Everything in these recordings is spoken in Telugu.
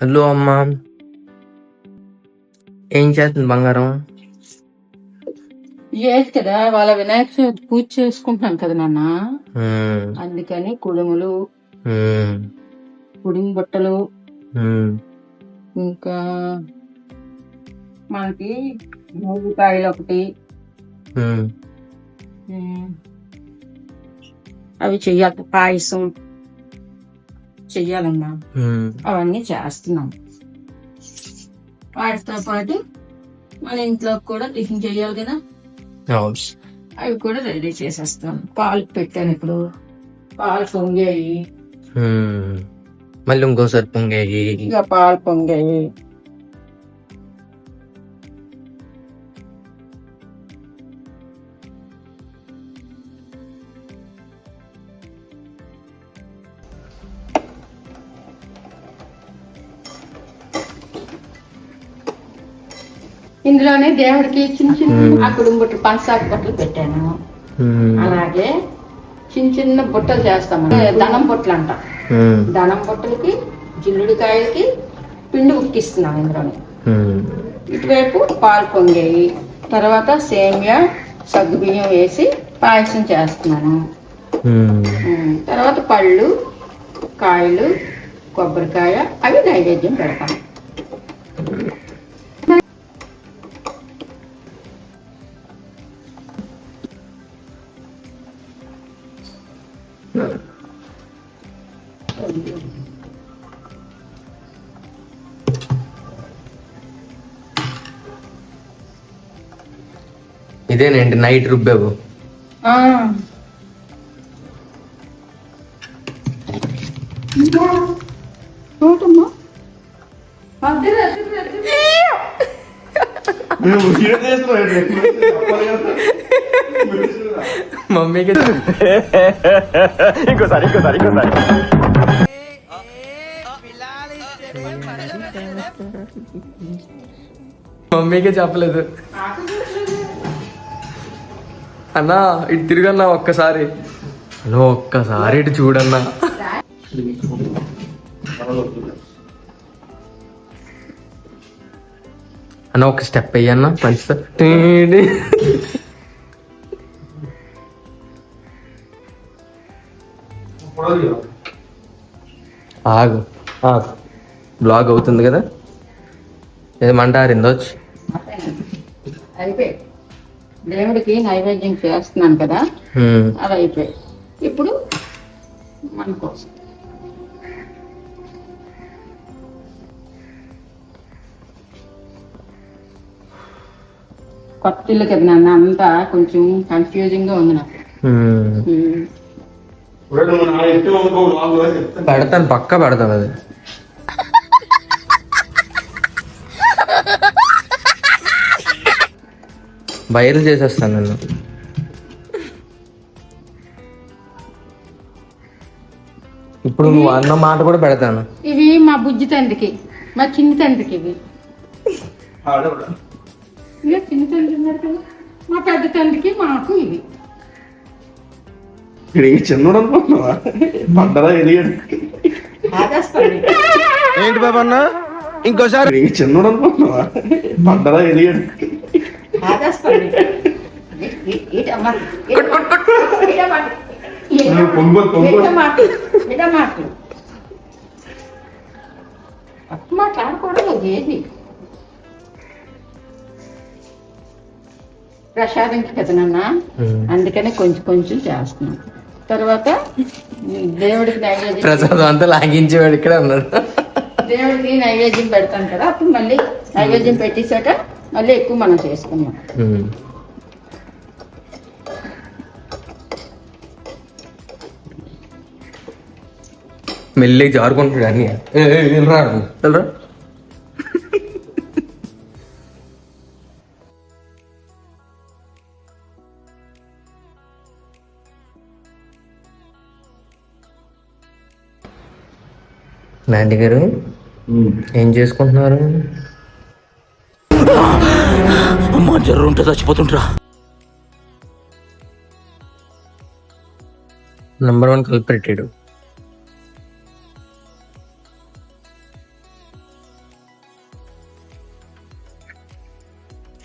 హలో అమ్మా ఏం చేస్తుంది బంగారం? కదా వాళ్ళ వినాయక చవితి పూజ చేసుకుంటున్నాం కదా నాన్న. అందుకని కుడుములు కుడుము బుట్టలు ఇంకా మనకి మూగికాయలు ఒకటి. అవి చెయ్యాలి పాయసం. చెయ్యాలమ్మా. ఉమ్. అవన్నీ చేస్తున్నాం. వాటితో పాటు మన ఇంట్లో కూడా టిఫిన్ చేయాలి కదా. అవి కూడా రెడీ చేసేస్తాం. పాలు పెట్టాను ఇప్పుడు. పాలు పొంగాయి. మళ్ళీ ఇంకోసారి పొంగేయి. ఇక పాలు పొంగాయి. ఇందులోనే దేవుడికి చిన్న చిన్న ఆ కుటుంబ బుట్టలు పంచదార బుట్టలు పెట్టాను. అలాగే చిన్న చిన్న బుట్టలు చేస్తాము దనం బుట్టలు అంట దనం బుట్టలకి జిల్లుడికాయలకి పిండి ఉక్కిస్తున్నాం ఇందులోనే. ఇటువైపు పాలు పొంగాయి తర్వాత సేమియా సగ్గుబియ్యం వేసి పాయసం చేస్తున్నాను. తర్వాత పళ్ళు కాయలు కొబ్బరికాయ అవి నైవేద్యం పెడతాను. ఇదేనండి నైట్ రుబ్బావు. ఆ. చూడమ్మా. అద్దెలు, అద్దెలు, అద్దెలు. మమ్మీకి మమ్మీకి చెప్పలేదు. అన్నా ఇటు తిరుగన్నా ఒక్కసారి. అన్నా ఒక్కసారి ఇటు చూడన్నా. అన్న ఒక స్టెప్ అయ్యన్న మంచి ఆగు ఆగు. బ్లాగ్ అవుతుంది కదా? ఏమంటారు మంట అయిపోయి దేవుడికి నైవేద్యం చేస్తున్నాను కదా అది అయిపోయి ఇప్పుడు మన కోసం. కొత్త ఇల్లు కదా నాన్న అంతా కొంచెం కన్ఫ్యూజింగ్గా ఉంది నాకు. పెడతాను పక్క పెడతాను అది. వైరల్ చేసేస్తాను నేను ఇప్పుడు నువ్వు అన్న మాట కూడా పెడతాను. ఇవి మా బుజ్జి తండ్రికి మా చిన్ని తండ్రికి ఇవి. ఇక చిన్న తండ్రి ఉన్నారు కదా మా పెద్ద తండ్రికి మాకు ఇవి. చిన్నోడు అనుకుంటున్నావా? ఎలియడు. ఆగేస్తాను ఏంటి బాబు అన్న? ఇంకోసారి చిన్నోడు అనుకుంటున్నావా? పడ్డదా ఎలియడు. మాట్లాడకూడదు ఏది? ప్రసాదంకి కదా నాన్న. ఉమ్. అందుకనే కొంచెం కొంచెం చేస్తున్నాం. తర్వాత దేవుడికి నైవేద్యం ప్రసాదం అంతా లాగించేవాడు ఇక్కడ ఉన్నాడు. దేవుడికి నైవేద్యం పెడతాం కదా అప్పుడు మళ్ళీ నైవేద్యం పెట్టేశాక మళ్ళీ ఎక్కువ మనం చేసుకున్నాం ఉమ్. మెల్లిగా జారుకుంటాడు అన్ని. వెళ్ళరా గారు ఏం చేసుకుంటున్నారు? అమ్మా జ్వరం ఉంటే చచ్చిపోతుంటరా నంబర్ వన్ కల్పెట్టాడు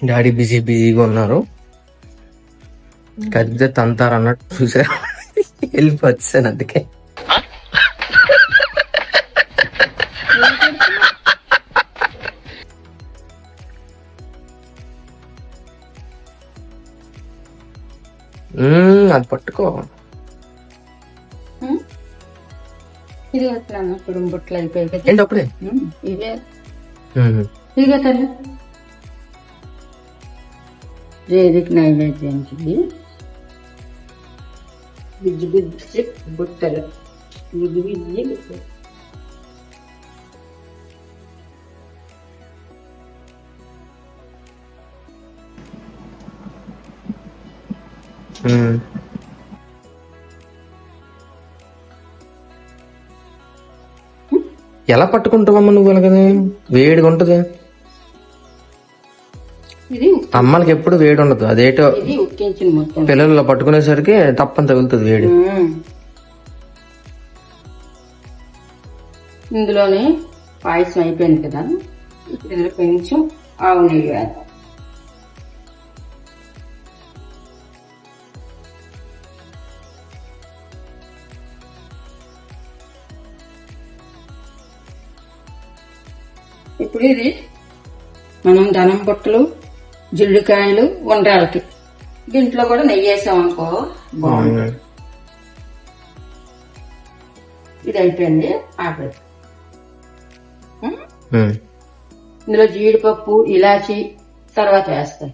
డాడీ బిజీ బిజీగా ఉన్నారు. Hmm. కద్ద తంతారు అన్నట్టు చూసారు? వెళ్ళిపోతాను అందుకే. అది పట్టుకో? ఇది ఎట్లా ఇప్పుడు బుట్టలు అయిపోయాయి కదా. ఏంటి అప్పుడే? ఇవే. మ్మ్. ఇదిగో తల్లి. రేదికి నైవేద్యానికి ఇది. బుజ్జి బుజ్జి బుట్టలు. బుజ్జి బుజ్జి ఎలా పట్టుకుంటావమ్మా నువ్వు అలాగనే వేడిగా ఉంటది. ఇది అమ్మలకి ఎప్పుడు వేడి ఉండదు. అదేటో పిల్లలు పట్టుకునేసరికి తప్పని తగులుతుంది వేడి. ఇందులోనే పాయసం అయిపోయింది కదా. ఇందులో కొంచెం ఆవు నెయ్యి వేద్దాం. ఇప్పుడు ఇది. మనం ధనం బొట్టలు జిల్లుకాయలు ఉండ్రాలకి దీంట్లో కూడా నెయ్యి వేసాం అనుకో బాగుంటుంది ఇది అయిపోయింది ఆపేది. ఇందులో జీడిపప్పు ఇలాచి తర్వాత వేస్తాయి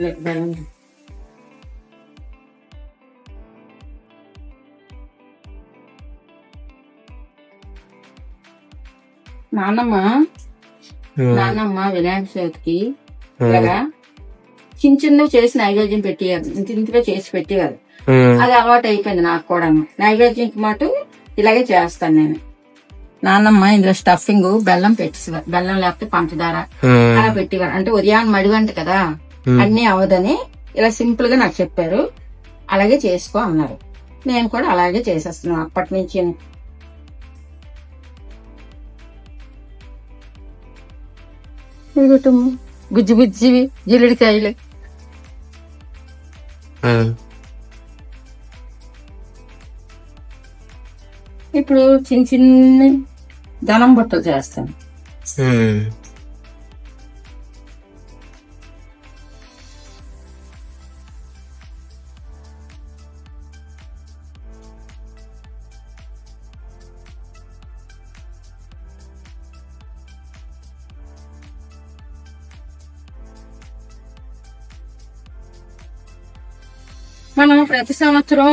లే, బెల్లం. నాన్నమ్మ మ్మ్. నాన్నమ్మ వినాయక చవితికి ఇలాగా చిన్న చిన్నవి చేసి నైవేద్యం పెట్టేయాలి ఇంత ఇంతగా చేసి పెట్టేయాలి మ్మ్. అది అలవాటు అయిపోయింది నాకు కూడా నైవేద్యంకి మాట ఇలాగే చేస్తాను నేను నాన్నమ్మ ఇందులో స్టఫింగ్ బెల్లం పెట్టేసేవారు బెల్లం లేకపోతే పంచదార. అలా పెట్టేవారు. అంటే ఉదయాన్ని మడివంట కదా అన్ని అవదని ఇలా సింపుల్గా నాకు చెప్పారు. అలాగే చేసుకో అన్నారు. నేను కూడా అలాగే చేసేస్తున్నాను అప్పటి నుంచి. బుజ్జి బుజ్జివి జిల్లుడికాయలు. ఇప్పుడు చిన్న చిన్న ధనం బుట్టలు చేస్తాను. మనం ప్రతి సంవత్సరం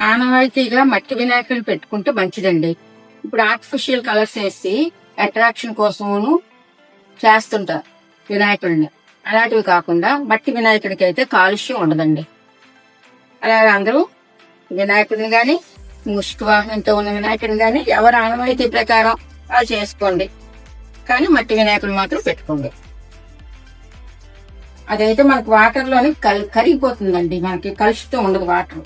ఆనవాయితీగా మట్టి వినాయకులు పెట్టుకుంటే మంచిదండి ఇప్పుడు ఆర్టిఫిషియల్ కలర్స్ వేసి అట్రాక్షన్ కోసమును చేస్తుంటారు వినాయకుడిని. అలాంటివి కాకుండా మట్టి వినాయకుడికి అయితే కాలుష్యం ఉండదండి. అలాగే అందరూ వినాయకుడిని కానీ ముష్టి వాహనంతో ఉన్న వినాయకుడిని కానీ ఎవరి ఆనవాయితీ ప్రకారం వాళ్ళు చేసుకోండి. కానీ మట్టి వినాయకుడు మాత్రం పెట్టుకోండి. అదైతే మనకు వాటర్లోనే కల్ కరిగిపోతుందండి. మనకి కలుషితం ఉండదు వాటర్.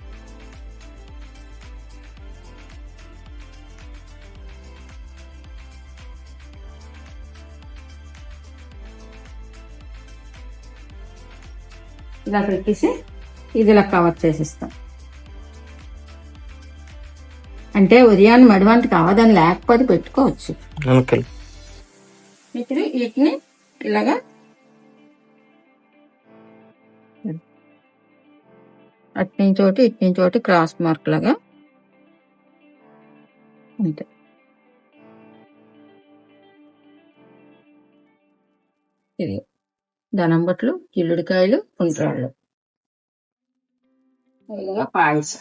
ఇలా పెట్టేసి ఇది ఇలా కవర్ చేసిస్తాం. అంటే ఉదయాన్నే మడివంటకి అవదని లేకపోతే పెట్టుకోవచ్చు. ఇప్పుడు వీటిని ఇలాగా అట్నుంచోటి ఇట్నుంచోటి క్రాస్ మార్క్ లాగా అంతే. ఇది. దనంబట్లు కిల్లుడికాయలు కుంట్రాళ్ళు ఇలాగా పాయసం.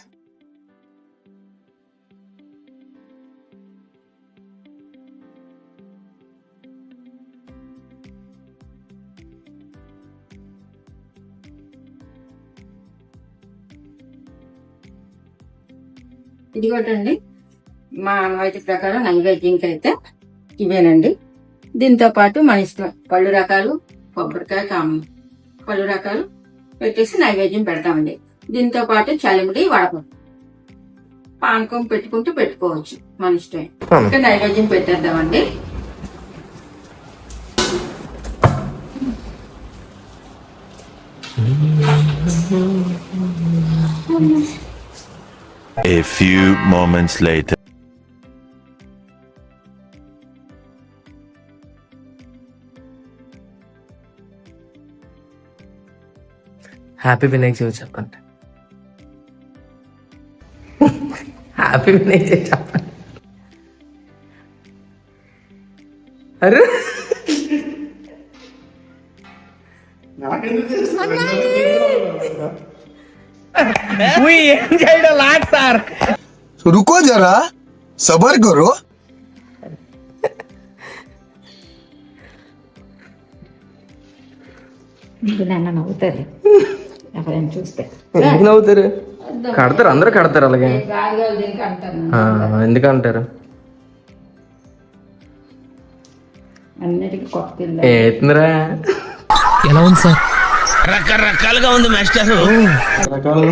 ఇదిగోటండి మా అనువైతే ప్రకారం నైవేద్యంకి అయితే ఇవేనండి. దీంతో పాటు మన ఇష్టం పళ్ళు రకాలు కొబ్బరికాయ కాము పళ్ళు రకాలు పెట్టేసి నైవేద్యం పెడతామండి. దీంతో పాటు చలిమిడి వడపం పానకం పెట్టుకుంటూ పెట్టుకోవచ్చు మన ఇష్టం ఇంకా నైవేద్యం పెట్టేద్దామండి. A few moments later. Happy Vinayaka Chavithi చెప్పండి హ్యాపీ వినాయక చవితి చెప్పండి అరే నాకెందుకు తెలుసు? रुको जरा सबर करो నాన్న నవ్వుతుంది ఎవరైనా చూస్తే. ఎందుకు నవ్వుతారు? కడతారు అందరూ కడతారు అలాగే. ఎందుకంటారు అన్నిటికీ కొత్త ఇల్లు. ఏతుందిరా రకరకాలుగా ఉంది మాస్టర్. రకాలు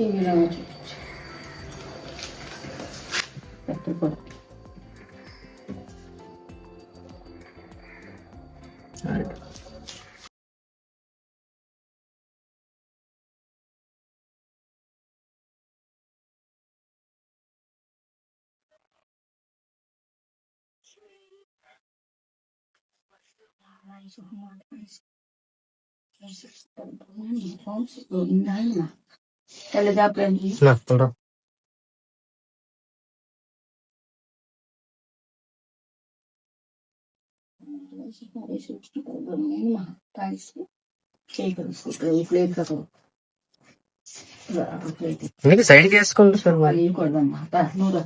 టీవీలో చూపించు పెట్టుకో తెల్లదాపులండి Plate plate side చేసుకోండి సార్ నూరు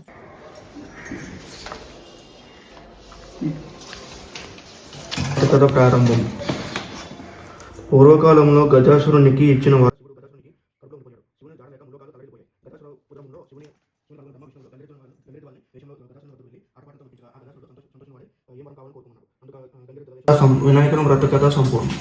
కథ ప్రారంభం. పూర్వకాలంలో గజాసురునికి ఇచ్చిన సం- వినాయకుని వ్రత కథ సంపూర్ణం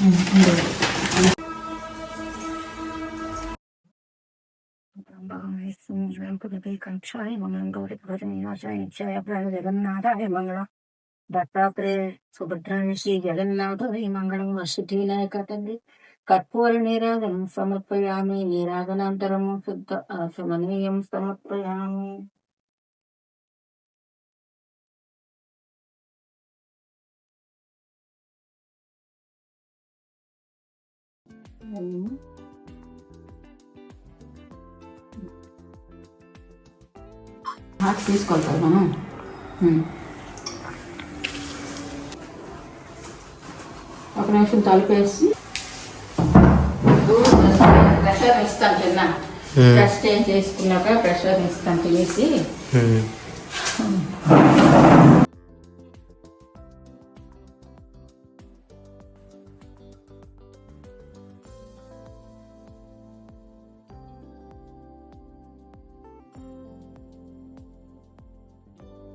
జగన్నాథాయ మంగళం దత్తాత్రేయ సుభద్రాయ శ్రీ జగన్నాథాయ మంగళం వసతి వినాయక తండ్రి కర్పూర నీరాజనం సమర్పయామి నీరాగనంతరము శుద్ధ ఆసమనీయం సమర్పయామి హాట్ తీసుకొస్తాను మనం. ఒక నిమిషం తలుపేసి. ప్రెషర్ ఇస్తాను చిన్న. ప్రెస్ చేంజ్ చేసుకున్నాక ప్రెషర్ ఇస్తాను తినేసి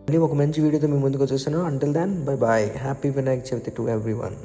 మళ్ళీ ఒక మంచి వీడియోతో మీ ముందుకు వచ్చేసాను. Until then bye bye happy Vinayak Chavithi to everyone